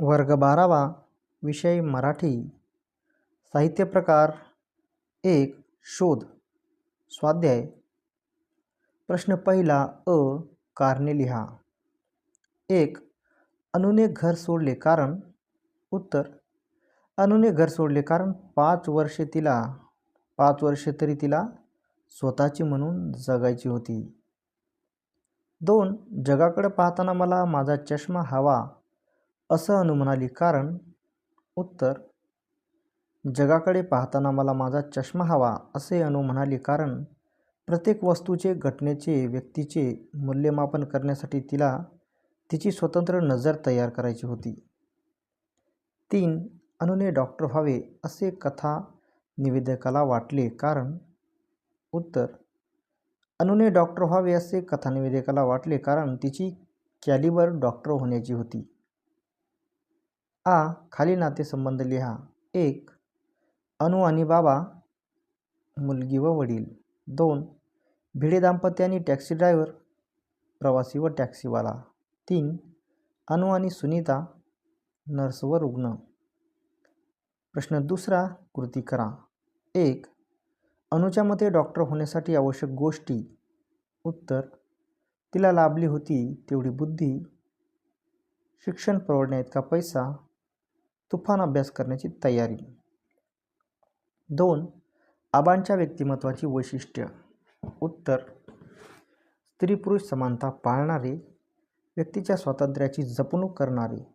वर्ग बारावा विषय मराठी. साहित्य प्रकार एक शोध. स्वाध्याय. प्रश्न पहिला अ. कारणे लिहा. एक अनुने घर सोडले कारण? उत्तर अनुने घर सोडले कारण पाच वर्षे तिला पाच वर्षे तरी तिला स्वतःची म्हणून जगायची होती. दोन जगाकडे पाहताना मला माझा चष्मा हवा. असं अनु म्हणाली कारण उत्तर जगाकडे पाहताना मला माझा चष्मा हवा असे अनु म्हणाली कारण प्रत्येक वस्तूचे घटनेचे व्यक्तीचे मूल्यमापन करण्यासाठी तिला तिची स्वतंत्र नजर तयार करायची होती. तीन अनुने डॉक्टर व्हावे असे कथा निवेदकाला वाटले कारण उत्तर अनुने डॉक्टर व्हावे असे कथानिवेदकाला वाटले कारण तिची कॅलिबर डॉक्टर होण्याची होती. आ खाली नातेसंबंध लिहा. एक अनु आणि बाबा मुलगी व वडील. दोन भिडे दाम्पत्य आणि टॅक्सी ड्रायव्हर प्रवासी व टॅक्सीवाला. तीन अनु आणि सुनीता नर्स व रुग्ण. प्रश्न दुसरा कृती करा. एक अनुच्या मते डॉक्टर होण्यासाठी आवश्यक गोष्टी. उत्तर तिला लाभली होती तेवढी बुद्धी. शिक्षण परवडण्याइतका पैसा. तुफान अभ्यास करण्याची तयारी. दोन आबांच्या व्यक्तिमत्वाची वैशिष्ट्य. उत्तर स्त्री पुरुष समानता पाळणारे व्यक्तीच्या स्वातंत्र्याची जपणूक करणारे.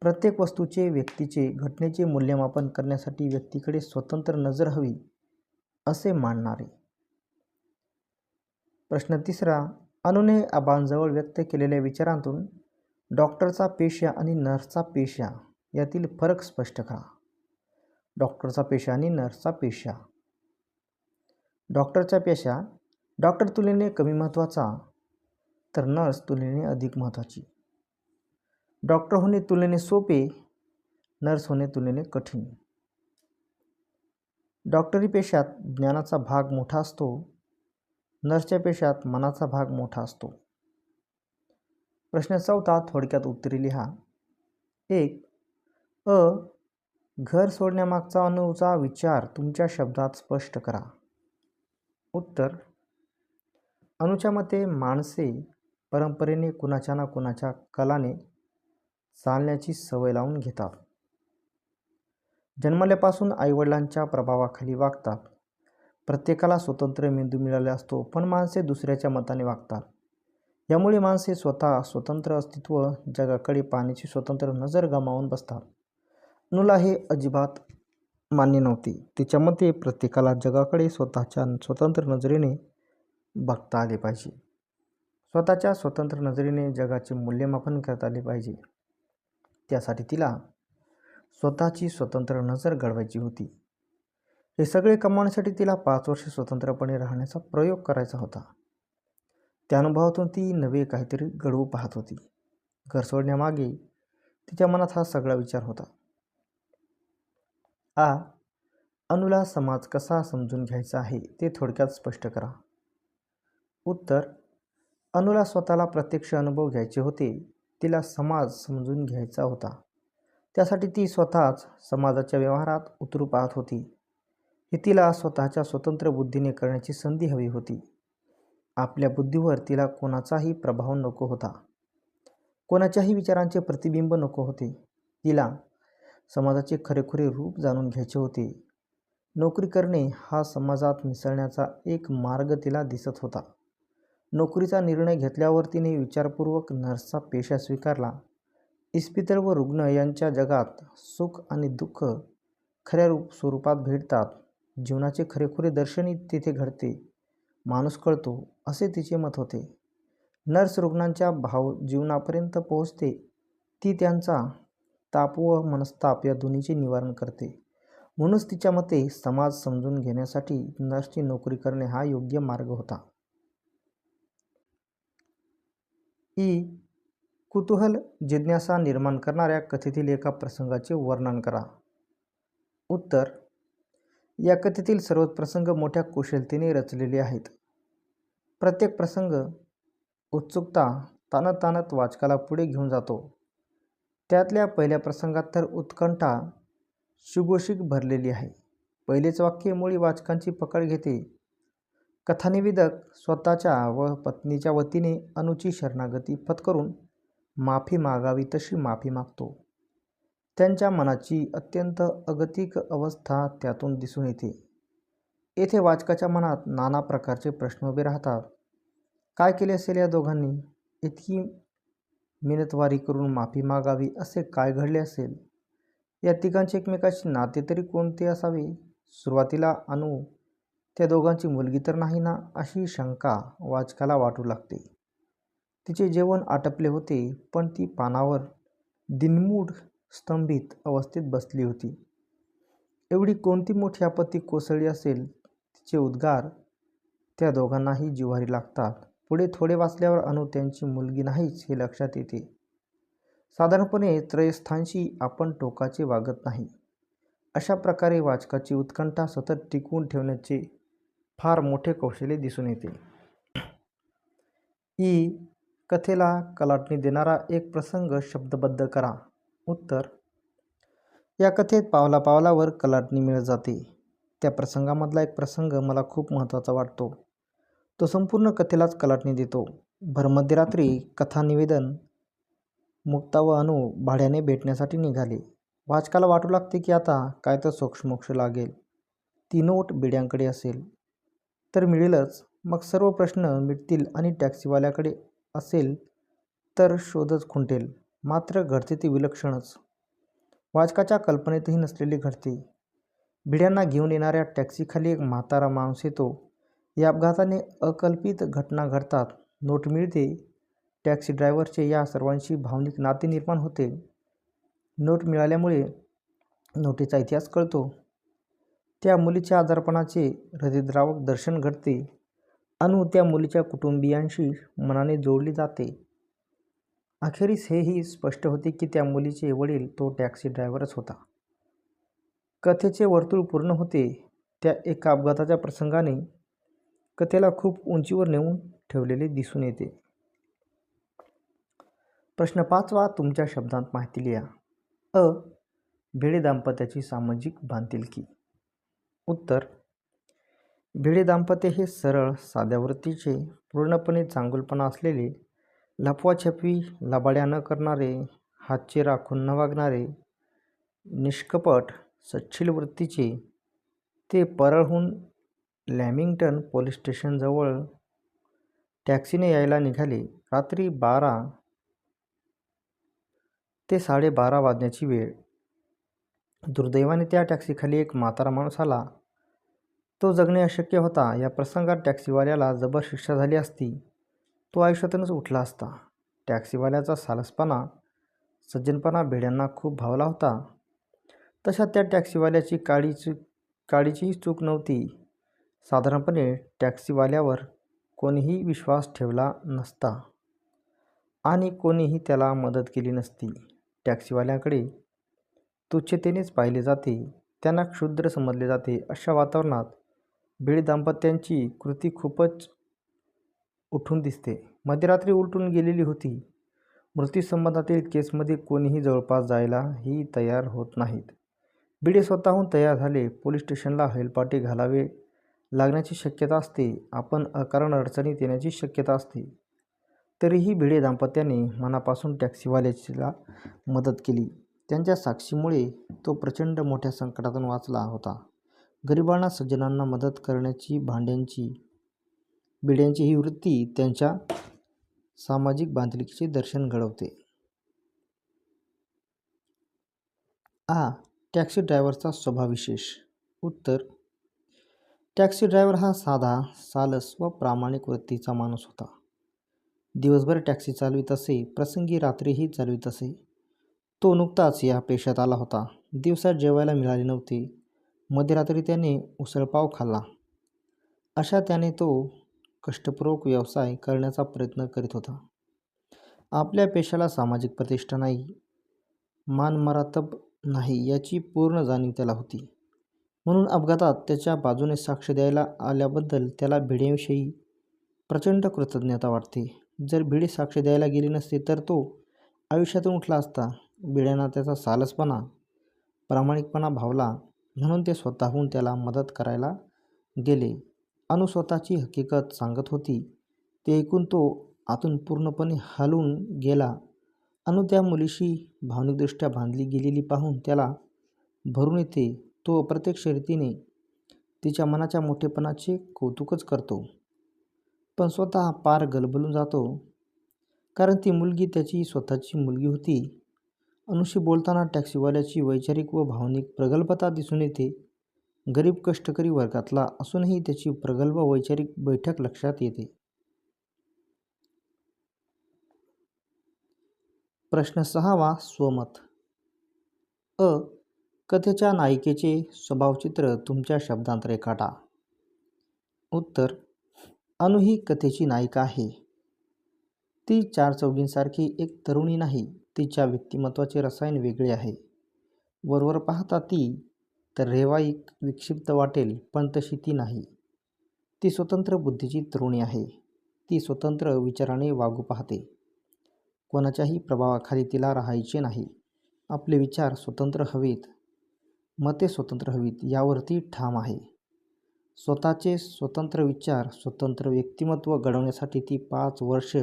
प्रत्येक वस्तूचे व्यक्तीचे घटनेचे मूल्यमापन करण्यासाठी व्यक्तीकडे स्वतंत्र नजर हवी असे मानणारे. प्रश्न तिसरा अनुने आबांजवळ व्यक्त केलेल्या विचारांतून डॉक्टरचा पेशा आणि नर्सचा पेशा यातील फरक स्पष्ट करा. डॉक्टरचा पेशा आणि नर्सचा पेशा. डॉक्टरचा पेशा डॉक्टर तुलनेने कमी महत्त्वाचा तर नर्स तुलनेने अधिक महत्त्वाची. डॉक्टर होणे तुलनेने सोपे नर्स होणे तुलनेने कठीण. डॉक्टरी पेशात ज्ञानाचा भाग मोठा असतो नर्सच्या पेशात मनाचा भाग मोठा असतो. प्रश्न चौथा थोडक्यात उत्तरे लिहा. एक अ घर सोडण्यामागचा अनुचा विचार तुमच्या शब्दात स्पष्ट करा. उत्तर अनुच्या मते माणसे परंपरेने कुणाच्या ना कुणाच्या कलाने चालण्याची सवय लावून घेतात. जन्मल्यापासून आईवडिलांच्या प्रभावाखाली वागतात. प्रत्येकाला स्वतंत्र मेंदू मिळाला असतो पण माणसे दुसऱ्याच्या मताने वागतात. यामुळे माणसे स्वतः स्वतंत्र अस्तित्व जगाकडे पाहण्याची स्वतंत्र नजर गमावून बसतात. अनुला हे अजिबात मान्य नव्हते. तिच्या मते प्रत्येकाला जगाकडे स्वतःच्या स्वतंत्र नजरेने बघता आले पाहिजे. स्वतःच्या स्वतंत्र नजरेने जगाचे मूल्यमापन करता आले पाहिजे. त्यासाठी तिला स्वतःची स्वतंत्र नजर घडवायची होती. हे सगळे कमावण्यासाठी तिला पाच वर्षे स्वतंत्रपणे राहण्याचा प्रयोग करायचा होता. त्या अनुभवातून ती नवे काहीतरी घडवू पाहत होती. घर सोडण्यामागे तिच्या मनात हा सगळा विचार होता. आ अनुला समाज कसा समजून घ्यायचा आहे ते थोडक्यात स्पष्ट करा. उत्तर अनुला स्वतःला प्रत्यक्ष अनुभव घ्यायचे होते तिला समाज समजून घ्यायचा होता. त्यासाठी ती स्वतःच समाजाच्या व्यवहारात उतरू पाहत होती. ही तिला स्वतःच्या स्वतंत्र बुद्धीने करण्याची संधी हवी होती. आपल्या बुद्धीवर तिला कोणाचाही प्रभाव नको होता. कोणाच्याही विचारांचे प्रतिबिंब नको होते. तिला समाजाचे खरेखुरे रूप जाणून घ्यायचे होते. नोकरी करणे हा समाजात मिसळण्याचा एक मार्ग तिला दिसत होता. नोकरीचा निर्णय घेतल्यावर तिने विचारपूर्वक नर्सचा पेशा स्वीकारला. इस्पितळ व रुग्ण यांच्या जगात सुख आणि दुःख खऱ्या रूप स्वरूपात भेटतात. जीवनाचे खरेखुरे दर्शनही तिथे घडते. माणूस कळतो असे तिचे मत होते. नर्स रुग्णांच्या भाव जीवनापर्यंत पोहोचते. ती त्यांचा ताप व मनस्ताप या दोन्हीचे निवारण करते. म्हणूनच तिच्या मते समाज समजून घेण्यासाठी नर्सची नोकरी करणे हा योग्य मार्ग होता. ई. कुतूहल जिज्ञासा निर्माण करणाऱ्या कथेतील एका प्रसंगाचे वर्णन करा. उत्तर या कथेतील सर्वच प्रसंग मोठ्या कुशलतेने रचलेले आहेत. प्रत्येक प्रसंग उत्सुकता ताणत ताणत वाचकाला पुढे घेऊन जातो. त्यातल्या पहिल्या प्रसंगात तर उत्कंठा शुगोशिक भरलेली आहे. पहिलेच वाक्य मुळी वाचकांची पकड घेते. कथानिवेदक स्वतःच्या व पत्नीच्या वतीने अनुची शरणागती पत्करून माफी मागावी तशी माफी मागतो. त्यांच्या मनाची अत्यंत अगतिक अवस्था त्यातून दिसून येते. येथे वाचकाच्या मनात नाना प्रकारचे प्रश्न उभे राहतात. काय केले असेल या दोघांनी? इतकी मिनतवारी करून माफी मागावी असे काय घडले असेल? या तिघांचे एकमेकाशी नाते तरी कोणते असावे? सुरुवातीला अनु त्या दोघांची मुलगी तर नाही ना अशी शंका वाचकाला वाटू लागते. तिचे जेवण आटपले होते पण ती पानावर दिनमूड स्तंभित अवस्थेत बसली होती. एवढी कोणती मोठी आपत्ती कोसळली असेल? तिचे उद्गार त्या दोघांनाही जिव्हारी लागतात. पुढे थोडे वाचल्यावर अनु त्यांची मुलगी नाहीच हे लक्षात येते. साधारणपणे त्रयस्थांशी आपण टोकाचे वागत नाही. अशा प्रकारे वाचकाची उत्कंठा सतत टिकवून ठेवण्याचे फार मोठे कौशल्य दिसून येते. ई. कथेला कलाटणी देणारा एक प्रसंग शब्दबद्ध करा. उत्तर. या कथेत पावला पावलावर कलाटणी मिळत जाते. त्या प्रसंगामधला एक प्रसंग मला खूप महत्त्वाचा वाटतो. तो संपूर्ण कथेलाच कलाटणी देतो. भरमध्यरात्री कथानिवेदन मुक्ता व अनु भाड्याने भेटण्यासाठी निघाले. वाचकाला वाटू लागते की आता काय तर सोक्षमोक्ष लागेल. ती नोट बिड्यांकडे असेल. तर मिळेलच. मग सर्व प्रश्न मिटतील आणि टॅक्सीवाल्याकडे असेल तर शोधच खुंटेल. मात्र घडते ती विलक्षणच. वाचकाच्या कल्पनेतही नसलेली घडते. भिड्यांना घेऊन येणाऱ्या टॅक्सीखाली एक म्हातारा माणूस येतो. या अपघाताने अकल्पित घटना घडतात. नोट मिळते. टॅक्सी ड्रायव्हरचे या सर्वांशी भावनिक नाते निर्माण होते. नोट मिळाल्यामुळे नोटीचा इतिहास कळतो. त्या मुलीच्या आजारपणाचे हृदयद्रावक दर्शन घडते. अनु त्या मुलीच्या कुटुंबियांशी मनाने जोडली जाते. अखेरीस हेही स्पष्ट होते की त्या मुलीचे वडील तो टॅक्सी ड्रायव्हरच होता. कथेचे वर्तुळ पूर्ण होते. त्या एका अपघाताच्या प्रसंगाने कथेला खूप उंचीवर नेऊन ठेवलेले दिसून येते. प्रश्न पाचवा तुमच्या शब्दांत माहिती लिहा. अ. भिडे दाम्पत्याची सामाजिक बांधिलकी उत्तर. भिडे दाम्पत्य हे सरळ साध्या वृत्तीचे पूर्णपणे चांगुलपणा असलेले लपवाछपवी लबाड्या न करणारे हातचे राखून न वागणारे निष्कपट सच्छिल वृत्तीचे ते परळहून लॅमिंग्टन पोलीस स्टेशनजवळ टॅक्सीने यायला निघाले. रात्री बारा ते साडेबारा वाजण्याची वेळ. दुर्दैवाने त्या टॅक्सीखाली एक म्हातारा माणूस आला. तो जगणे अशक्य होता. या प्रसंगात टॅक्सीवाल्याला जबर शिक्षा झाली असती. तो आयुष्यातूनच उठला असता. टॅक्सीवाल्याचा सालसपणा सज्जनपणा भेड्यांना खूप भावला होता. तशा त्या टॅक्सीवाल्याची काळीची काळीचीही चूक नव्हती. साधारणपणे टॅक्सीवाल्यावर कोणीही विश्वास ठेवला नसता आणि कोणीही त्याला मदत केली नसती. टॅक्सीवाल्याकडे तुच्छतेनेच पाहिले जाते त्यांना क्षुद्र समजले जाते. अशा वातावरणात भिड दाम्पत्यांची कृती खूपच उठून दिसते. मध्यरात्री उलटून गेलेली होती. मृत्यूसंबंधातील केसमध्ये कोणीही जवळपास जायलाही तयार होत नाहीत. बिडे स्वतःहून तयार झाले. पोलीस स्टेशनला हेलपाटे घालावे लागण्याची शक्यता असते. आपण अकारण अडचणीत येण्याची शक्यता असते. तरीही भिडे दाम्पत्याने मनापासून टॅक्सीवाल्याला मदत केली. त्यांच्या साक्षीमुळे तो प्रचंड मोठ्या संकटातून वाचला होता. गरिबांना सज्जनांना मदत करण्याची भांड्यांची बिड्यांची ही वृत्ती त्यांच्या सामाजिक बांधिलकीचे दर्शन घडवते. आ टॅक्सी ड्रायव्हरचा स्वभावविशेष. उत्तर टॅक्सी ड्रायव्हर हा साधा सालस व प्रामाणिक वृत्तीचा माणूस होता. दिवसभर टॅक्सी चालवित असे प्रसंगी रात्रीही चालवित असे. तो नुकताच या पेशात आला होता. दिवसात जेवायला मिळाले नव्हते. मध्यरात्री त्याने उसळपाव खाल्ला. अशा त्याने तो कष्टपूर्वक व्यवसाय करण्याचा प्रयत्न करीत होता. आपल्या पेशाला सामाजिक प्रतिष्ठा नाही मानमरातब नाही याची पूर्ण जाणीव त्याला होती. म्हणून अपघातात त्याच्या बाजूने साक्ष द्यायला आल्याबद्दल त्याला भिडेविषयी प्रचंड कृतज्ञता वाटते. जर भिडे साक्ष द्यायला गेली नसते तर तो आयुष्यातून उठला असता. भिड्यांना त्याचा सालसपणा प्रामाणिकपणा भावला म्हणून ते स्वतःहून त्याला मदत करायला गेले. अनु स्वतःची हकीकत सांगत होती. ते ऐकून तो आतून पूर्णपणे हलून गेला. अनु त्या मुलीशी भावनिकदृष्ट्या बांधली गेलेली पाहून त्याला भरून येते. तो अप्रत्यक्ष रीतीने तिच्या मनाच्या मोठेपणाचे कौतुकच करतो. पण स्वतः पार गलबलून जातो. कारण ती मुलगी त्याची स्वतःची मुलगी होती. अनुशी बोलताना टॅक्सीवाल्याची वैचारिक व भावनिक प्रगल्भता दिसून येते. गरीब कष्टकरी वर्गातला असूनही त्याची प्रगल्भ वैचारिक बैठक लक्षात येते. प्रश्न सहावा स्वमत. अ कथेच्या नायिकेचे स्वभावचित्र तुमच्या शब्दांत रेखाटा उत्तर अनु ही कथेची नायिका आहे. ती चार चौघींसारखी एक तरुणी नाही तिच्या व्यक्तिमत्वाचे रसायन वेगळे आहे. वरवर पाहता ती तर रेवाईक विक्षिप्त वाटेल पण तशी ती नाही. ती स्वतंत्र बुद्धीची तरुणी आहे. ती स्वतंत्र विचाराने वागू पाहते. कोणाच्याही प्रभावाखाली तिला राहायचे नाही. आपले विचार स्वतंत्र हवेत. मते स्वतंत्र हवीत यावरती ठाम आहे. स्वतःचे स्वतंत्र विचार स्वतंत्र व्यक्तिमत्व घडवण्यासाठी ती पाच वर्ष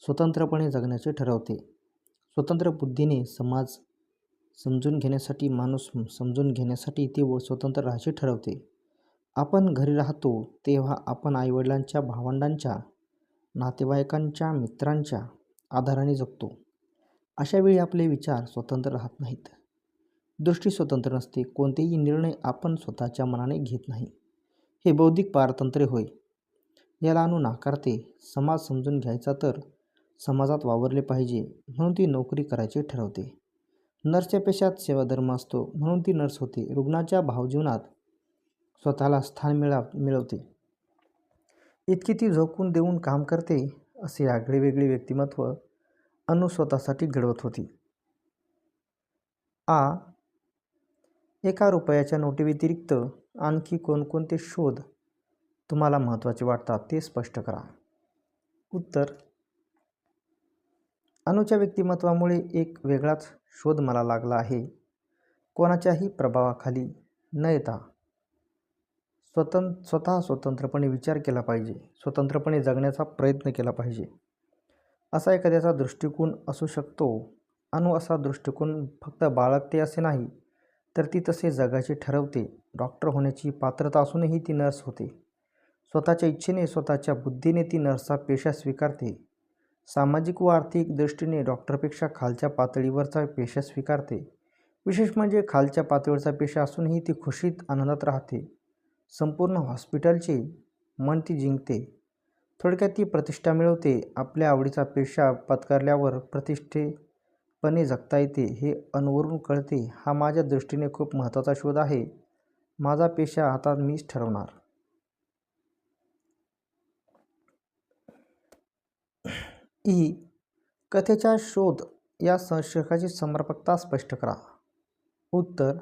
स्वतंत्रपणे जगण्याचे ठरवते. स्वतंत्र बुद्धीने समाज समजून घेण्यासाठी माणूस समजून घेण्यासाठी ती स्वतंत्र राहायचे ठरवते. आपण घरी राहतो तेव्हा आपण आईवडिलांच्या भावंडांच्या नातेवाईकांच्या मित्रांच्या आधाराने जगतो. अशावेळी आपले विचार स्वतंत्र राहत नाहीत. दृष्टी स्वतंत्र नसते. कोणतेही निर्णय आपण स्वतःच्या मनाने घेत नाही. हे बौद्धिक पारतंत्र्य होय. याला अनु नाकारते. समाज समजून घ्यायचा तर समाजात वावरले पाहिजे म्हणून ती नोकरी करायची ठरवते. नर्सच्या पेशात सेवाधर्म असतो म्हणून ती नर्स होते. रुग्णाच्या भावजीवनात स्वतःला स्थान मिळा मिळवते. इतकी ती झोकून देऊन काम करते असे आगळे वेगळे व्यक्तिमत्व अनु स्वतःसाठी घडवत होती. आ. एका रुपयाच्या नोटीव्यतिरिक्त आणखी कोणकोणते शोध तुम्हाला महत्त्वाचे वाटतात ते स्पष्ट करा. उत्तर अनुच्या व्यक्तिमत्वामुळे एक वेगळाच शोध मला लागला आहे. कोणाच्याही प्रभावाखाली न येता स्वतं स्वतः स्वतंत्रपणे विचार केला पाहिजे स्वतंत्रपणे जगण्याचा प्रयत्न केला पाहिजे. असा एखाद्याचा दृष्टिकोन असू शकतो. अनु असा दृष्टिकोन फक्त बाळगते असे नाही तर ती तसे जगाचे ठरवते. डॉक्टर होण्याची पात्रता असूनही ती नर्स होते. स्वतःच्या इच्छेने स्वतःच्या बुद्धीने ती नर्सचा पेशा स्वीकारते. सामाजिक व आर्थिक दृष्टीने डॉक्टरपेक्षा खालच्या पातळीवरचा पेशा स्वीकारते. विशेष म्हणजे खालच्या पातळीवरचा पेशा असूनही ती खुशीत आनंदात राहते. संपूर्ण हॉस्पिटलचे मन ती जिंकते. थोडक्यात ती प्रतिष्ठा मिळवते. आपल्या आवडीचा पेशा पत्करल्यावर प्रतिष्ठे प्रतिष्ठेपणे जगता येते हे अनुवरून कळते. हा माझ्या दृष्टीने खूप महत्त्वाचा शोध आहे. माझा पेशा आता मीच ठरवणार. ई. कथेचा शोध या शीर्षकाची समर्पकता स्पष्ट करा. उत्तर.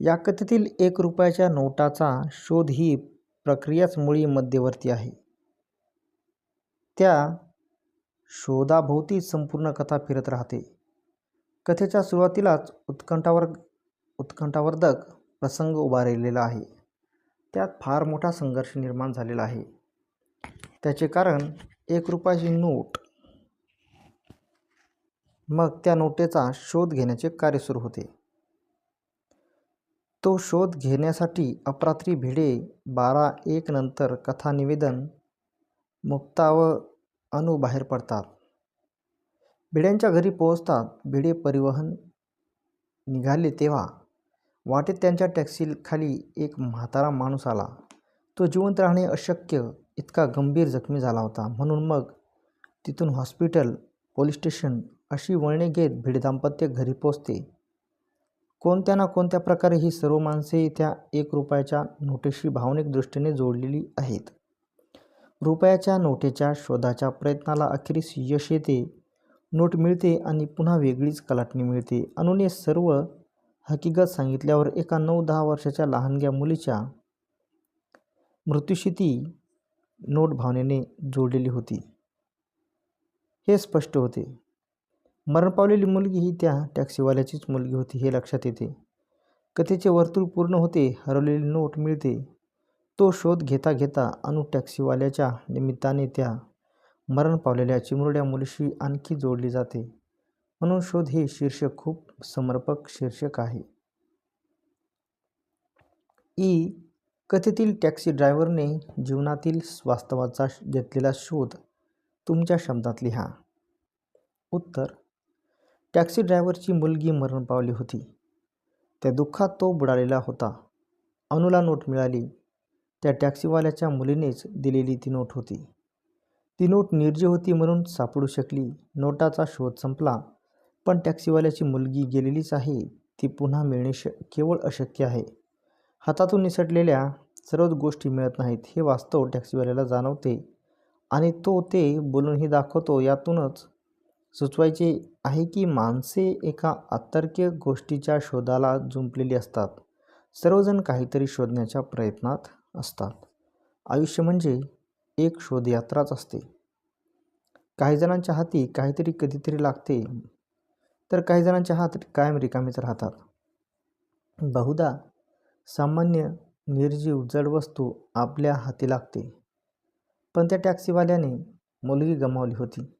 या कथेतील एक रुपयाच्या नोटाचा शोध ही प्रक्रियाच मुळी मध्यवर्ती आहे. त्या शोधाभोवती संपूर्ण कथा फिरत राहते. कथेच्या सुरुवातीलाच उत्कंठावर उत्कंठावर्धक प्रसंग उभारलेला आहे. त्यात फार मोठा संघर्ष निर्माण झालेला आहे. त्याचे कारण एक रुपयाची नोट. मग त्या नोटेचा शोध घेण्याचे कार्य सुरू होते. तो शोध घेण्यासाठी अपरात्री भिडे बारा एक नंतर कथानिवेदन मुक्ता व अणू बाहेर पडतात. भिड्यांच्या घरी पोहोचतात. भिडे परिवहन निघाले तेव्हा वाटेत त्यांच्या टॅक्सीखाली एक म्हातारा माणूस आला. तो जिवंत राहणे अशक्य इतका गंभीर जखमी झाला होता. म्हणून मग तिथून हॉस्पिटल पोलीस स्टेशन अशी वळणे घेत भिडे दाम्पत्य घरी पोचते कोणत्या ना कोणत्या प्रकारे ही सर्व माणसे त्या एक रुपयाच्या नोटेशी भावनिक दृष्टीने जोडलेली आहेत. रुपयाच्या नोटेच्या शोधाच्या प्रयत्नाला अखेरीस यश येते. नोट मिळते आणि पुन्हा वेगळीच कलाटणी मिळते. अनुने सर्व हकीकत सांगितल्यावर एका नऊ दहा वर्षाच्या लहानग्या मुलीच्या मृत्यूशी ती नोट भावनेने जोडलेली होती. हे स्पष्ट होते. मरण पावलेली मुलगी ही त्या टॅक्सीवाल्याचीच मुलगी होती हे लक्षात येते. कथेचे वर्तुळ पूर्ण होते हरवलेली नोट मिळते. तो शोध घेता घेता अनु टॅक्सीवाल्याच्या निमित्ताने त्या मरण पावलेल्या चिमुरड्या मुलीशी आणखी जोडली जाते. म्हणून शोध हे शीर्षक खूप समर्पक शीर्षक आहे. ई. कथेतील टॅक्सी ड्रायव्हरने जीवनातील वास्तवाचा घेतलेला शोध तुमच्या शब्दात लिहा. उत्तर. टॅक्सी ड्रायव्हरची मुलगी मरण पावली होती. त्या दुःखात तो बुडालेला होता. अनुला नोट मिळाली. त्या टॅक्सीवाल्याच्या मुलीनेच दिलेली ती नोट होती. ती नोट निर्जी होती म्हणून सापडू शकली. नोटाचा शोध संपला. पण टॅक्सीवाल्याची मुलगी गेलेलीच आहे. ती पुन्हा मिळणे श केवळ अशक्य आहे. हातातून निसटलेल्या सर्वच गोष्टी मिळत नाहीत हे वास्तव टॅक्सीवाल्याला जाणवते. आणि तो ते बोलूनही दाखवतो यातूनच सुचवायचे आहे की माणसे एका अतर्क्य गोष्टीच्या शोधाला जुंपलेली असतात. सर्वजण काहीतरी शोधण्याच्या प्रयत्नात असतात. आयुष्य म्हणजे एक शोधयात्राच असते. काही जणांच्या हाती काहीतरी कधीतरी लागते तर काही जणांच्या हात कायम रिकामीच राहतात. बहुधा सामान्य निर्जीव जड वस्तू आपल्या हाती लागते. पण त्या टॅक्सीवाल्याने मुलगी गमावली होती.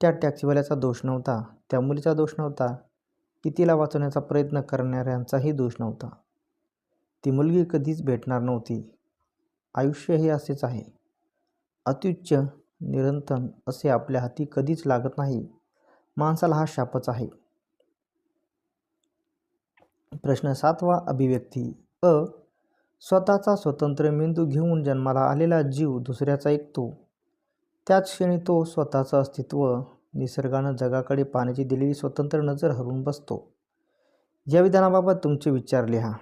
त्या टॅक्सीवाल्याचा दोष नव्हता त्या मुलीचा दोष नव्हता की तिला वाचवण्याचा प्रयत्न करणाऱ्यांचाही दोष नव्हता. ती मुलगी कधीच भेटणार नव्हती. आयुष्य हे असेच आहे. अत्युच्च निरंतन असे आपल्या हाती कधीच लागत नाही. माणसाला हा शापच आहे. प्रश्न सातवा अभिव्यक्ती. अ. स्वतःचा स्वतंत्र मेंदू घेऊन जन्माला आलेला जीव दुसऱ्याचा ऐकतो त्याच क्षणी तो स्वतःचं अस्तित्व निसर्गानं जगाकडे पाण्याची दिलेली स्वतंत्र नजर हरवून बसतो. या विधानाबाबत तुमचे विचार लिहा.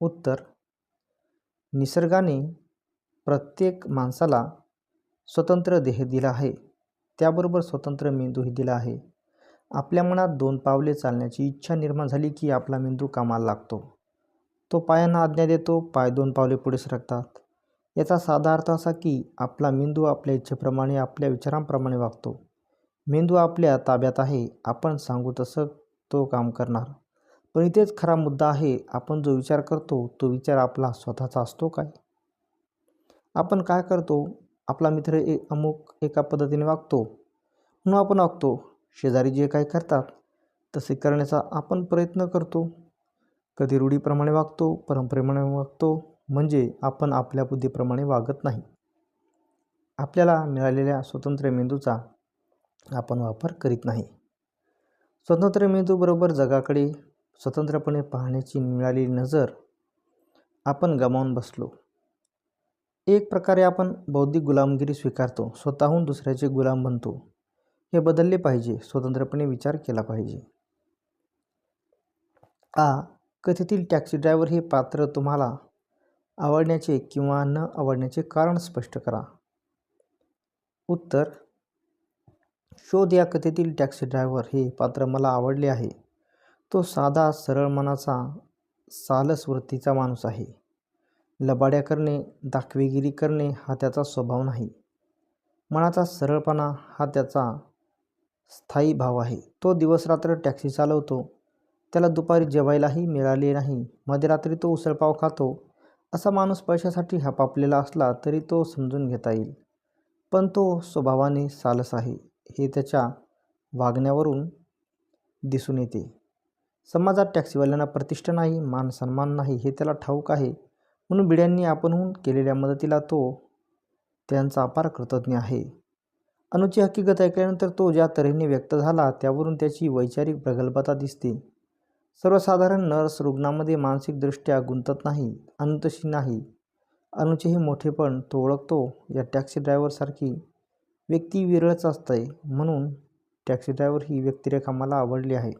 उत्तर. निसर्गाने प्रत्येक माणसाला स्वतंत्र देह दिला आहे. त्याबरोबर स्वतंत्र मेंदूही दिला आहे. आपल्या मनात दोन पावले चालण्याची इच्छा निर्माण झाली की आपला मेंदू कामाला लागतो. तो पायांना आज्ञा देतो पाय दोन पावले पुढे सरकतात. याचा साधा अर्थ असा की आपला मेंदू आपल्या इच्छेप्रमाणे आपल्या विचारांप्रमाणे वागतो. मेंदू आपल्या ताब्यात आहे. आपण सांगू तसं तो काम करणार. पण इथेच खरा मुद्दा आहे आपण जो विचार करतो तो विचार आपला स्वतःचा असतो काय? आपण काय करतो? आपला मित्र ए अमुक एका पद्धतीने वागतो. म्हणून आपण वागतो. शेजारी जे काही करतात तसे करण्याचा आपण प्रयत्न करतो. कधी रूढीप्रमाणे वागतो परंपरेप्रमाणे वागतो म्हणजे आपण आपल्या बुद्धीप्रमाणे वागत नाही. आपल्याला मिळालेल्या स्वतंत्र मेंदूचा आपण वापर करीत नाही. स्वतंत्र मेंदूबरोबर जगाकडे स्वतंत्रपणे पाहण्याची मिळालेली नजर आपण गमावून बसलो. एक प्रकारे आपण बौद्धिक गुलामगिरी स्वीकारतो स्वतःहून दुसऱ्याचे गुलाम बनतो. हे बदलले पाहिजे स्वतंत्रपणे विचार केला पाहिजे. आ. कथेतील टॅक्सी ड्रायव्हर हे पात्र तुम्हाला आवडण्याचे किंवा न आवडण्याचे कारण स्पष्ट करा. उत्तर. शोध या कथेतील टॅक्सी ड्रायव्हर हे पात्र मला आवडले आहे. तो साधा सरळ मनाचा सालस वृत्तीचा माणूस आहे. लबाड्या करणे दाखवेगिरी करणे हा त्याचा स्वभाव नाही. मनाचा सरळपणा हा त्याचा स्थायी भाव आहे. तो दिवसरात्र टॅक्सी चालवतो. त्याला दुपारी जेवायलाही मिळाले नाही. मध्यरात्री तो उसळपाव खातो. असा माणूस पैशासाठी हपापलेला असला तरी तो समजून घेता येईल. पण तो स्वभावाने सालस आहे हे त्याच्या वागण्यावरून दिसून येते. समाजात टॅक्सीवाल्यांना प्रतिष्ठा नाही मान सन्मान नाही हे त्याला ठाऊक आहे. म्हणून बिड्यांनी आपणहून केलेल्या मदतीला तो त्यांचा अपार कृतज्ञ आहे. अनुची हकीकत ऐकल्यानंतर तो ज्या तऱ्हेने व्यक्त झाला त्यावरून त्याची वैचारिक प्रगल्भता दिसते. सर्वसाधारण नर्स रुग्णामध्ये मानसिकदृष्ट्या गुंतत नाही अनुतशी नाही. अनुचे हे मोठेपण तो ओळखतो. या टॅक्सी ड्रायव्हरसारखी व्यक्ती विरळच असते म्हणून टॅक्सी ड्रायव्हर ही व्यक्तिरेखा मला आवडली आहे.